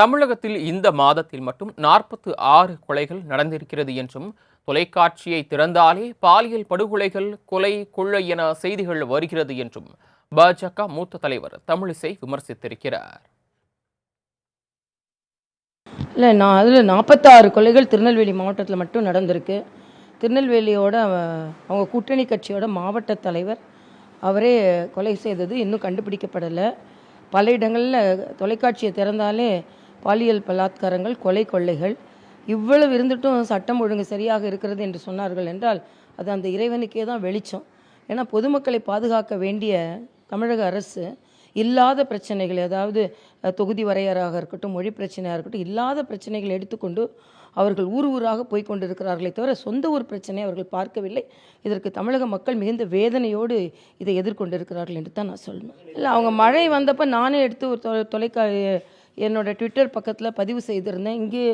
தமிழகத்தில் இந்த மாதத்தில் மட்டும் நாற்பத்து ஆறு கொலைகள் நடந்திருக்கிறது என்றும் தொலைக்காட்சியை திறந்தாலே பாலியல் படுகொலைகள் கொலை கொள்ளை என செய்திகள் வருகிறது என்றும் பாஜக மூத்த தலைவர் தமிழிசை விமர்சித்திருக்கிறார். இல்லை நான் அதில் நாற்பத்தாறு கொலைகள் திருநெல்வேலி மாவட்டத்தில் மட்டும் நடந்திருக்கு. திருநெல்வேலியோட அவங்க கூட்டணி கட்சியோட மாவட்ட தலைவர் அவரே கொலை செய்தது இன்னும் கண்டுபிடிக்கப்படலை. பல இடங்களில் தொலைக்காட்சியை திறந்தாலே பாலியல் பலாத்காரங்கள் கொலை கொள்ளைகள் இவ்வளவு இருந்துட்டும் சட்டம் ஒழுங்கு சரியாக இருக்கிறது என்று சொன்னார்கள் என்றால் அது அந்த இறைவனுக்கே தான் வெளிச்சம். ஏன்னா பொதுமக்களை பாதுகாக்க வேண்டிய தமிழக அரசு இல்லாத பிரச்சனைகள் அதாவது தொகுதி வரையறாக இருக்கட்டும் மொழி பிரச்சனையாக இருக்கட்டும் இல்லாத பிரச்சனைகளை எடுத்துக்கொண்டு அவர்கள் ஊர் ஊராக போய் கொண்டிருக்கிறார்களே தவிர சொந்த ஊர் பிரச்சனை அவர்கள் பார்க்கவில்லை. இதற்கு தமிழக மக்கள் மிகுந்த வேதனையோடு இதை எதிர்கொண்டிருக்கிறார்கள் என்று தான் நான் சொல்லணும் இல்லை அவங்க மழை வந்தப்போ நானே எடுத்து ஒரு தொ தொலைக்கா என்னோடய ட்விட்டர் பக்கத்தில் பதிவு செய்திருந்தேன். இங்கே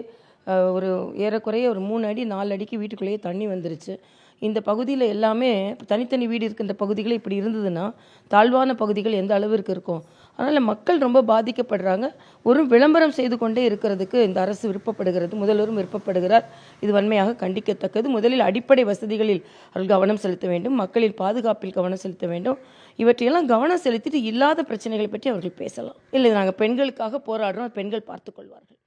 ஒரு ஏறக்குறைய ஒரு மூணு அடி நாலு அடிக்கு வீட்டுக்குள்ளேயே தண்ணி வந்துருச்சு. இந்த பகுதியில் எல்லாமே தனித்தனி வீடு இருக்கின்ற பகுதிகள் இப்படி இருந்ததுன்னா தாழ்வான பகுதிகள் எந்த அளவிற்கு இருக்கும்? அதனால் மக்கள் ரொம்ப பாதிக்கப்படுறாங்க. ஒரு விளம்பரம் செய்து கொண்டே இருக்கிறதுக்கு இந்த அரசு விருப்பப்படுகிறது. முதல்வரும் விருப்பப்படுகிறார். இது வன்மையாக கண்டிக்கத்தக்கது. முதலில் அடிப்படை வசதிகளில் அவர்கள் கவனம் செலுத்த வேண்டும். மக்களின் பாதுகாப்பில் கவனம் செலுத்த வேண்டும். இவற்றையெல்லாம் கவனம் செலுத்திட்டு இல்லாத பிரச்சனைகளை பற்றி அவர்கள் பேசலாம். இல்லை நாங்கள் பெண்களுக்காக போராடுறோம். பெண்கள் பார்த்துக்கொள்வார்கள்